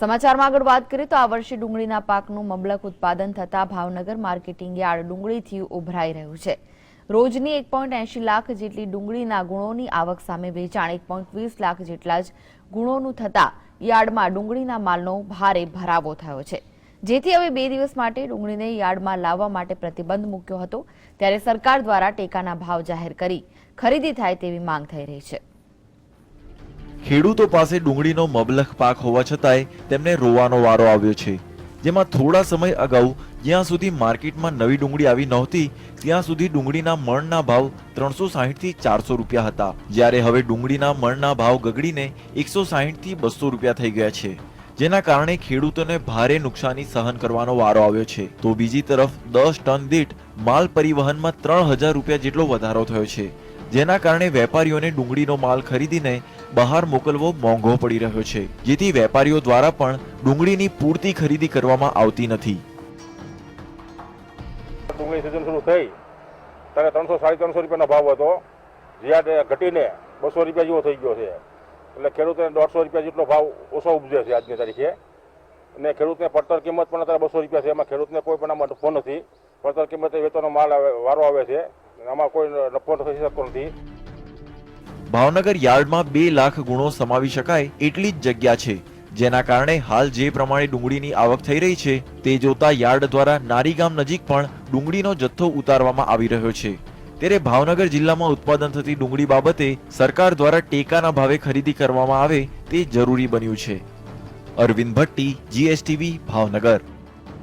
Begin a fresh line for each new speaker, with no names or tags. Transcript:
સમાચારમાં આગળ વાત કરીએ તો આ વર્ષે ડુંગળીના પાકનું મબલક ઉત્પાદન થતાં ભાવનગર માર્કેટિંગ યાર્ડ ડુંગળીથી ઉભરાઈ રહ્યું છે. રોજની એક પોઈન્ટ એંશી લાખ જેટલી ડુંગળીના ગુણોની આવક સામે વેચાણ, એક પોઈન્ટ વીસ લાખ જેટલા જ ગુણોનું થતાં યાર્ડમાં ડુંગળીના માલનો ભારે ભરાવો થયો છે. જેથી હવે બે દિવસ માટે ડુંગળીને યાર્ડમાં લાવવા માટે પ્રતિબંધ મૂક્યો હતો. ત્યારે સરકાર દ્વારા ટેકાના ભાવ જાહેર કરી ખરીદી થાય તેવી માંગ થઈ રહી છે.
ખેડૂતો પાસે ડુંગળીનો મબલખ પાક હોવા છતાંય તેમને રોવાનો વારો આવ્યો છે. જેમાં થોડા સમય અગાઉ જ્યાં સુધી માર્કેટમાં નવી ડુંગળી આવી નહોતી, ત્યાં સુધી ડુંગળીના મણના ભાવ ત્રણસો થી ચારસો રૂપિયા હતા. જ્યારે હવે ડુંગળીના મણના ભાવ ગગડીને એકસો થી બસો રૂપિયા થઈ ગયા છે. જેના કારણે ખેડૂતોને ભારે નુકસાની સહન કરવાનો વારો આવ્યો છે. તો બીજી તરફ દસ ટન દીઠ માલ પરિવહનમાં ત્રણ હજાર રૂપિયા જેટલો વધારો થયો છે. જેના કારણે વેપારીઓને ડુંગળીનો માલ ખરીદીને બહાર મોકલવો મોંઘો પડી રહ્યો છે, જેથી વેપારીઓ દ્વારા પણ ડુંગળીની પૂરતી ખરીદી કરવામાં આવતી નથી.
ડુંગળી સિઝન શરૂ થઈ. ત્યારે ત્રણસો, સાડી ત્રણસો રૂપિયાનો ભાવ હતો. જ્યાં ઘટીને બસો રૂપિયા જેવો થઈ ગયો છે. એટલે ખેડૂતોને દોઢસો રૂપિયા જેટલો ભાવ ઓછો ઉપજે છે આજની તારીખે. અને ખેડૂતને પડતર કિંમત પણ અત્યારે બસો રૂપિયા છે. એમાં ખેડૂતને કોઈ પણ આમાં નથી. પડતર કિંમતે વેચવાનો માલ આવે, વારો આવે છે. આમાં કોઈ નફો થઈ શકતો નથી.
ભાવનગર યાર્ડમાં બે લાખ ગુણો સમાવી શકાય એટલી જ જગ્યા છે. જેના કારણે હાલ જે પ્રમાણે ડુંગળીની આવક થઈ રહી છે, તે જોતા યાર્ડ દ્વારા નારીગામ નજીક પણ ડુંગળીનો જથ્થો ઉતારવામાં આવી રહ્યો છે. ત્યારે ભાવનગર જિલ્લામાં ઉત્પાદન થતી ડુંગળી બાબતે સરકાર દ્વારા ટેકાના ભાવે ખરીદી કરવામાં આવે તે જરૂરી બન્યું છે. અરવિંદ ભટ્ટી જીએસટીવી ભાવનગર.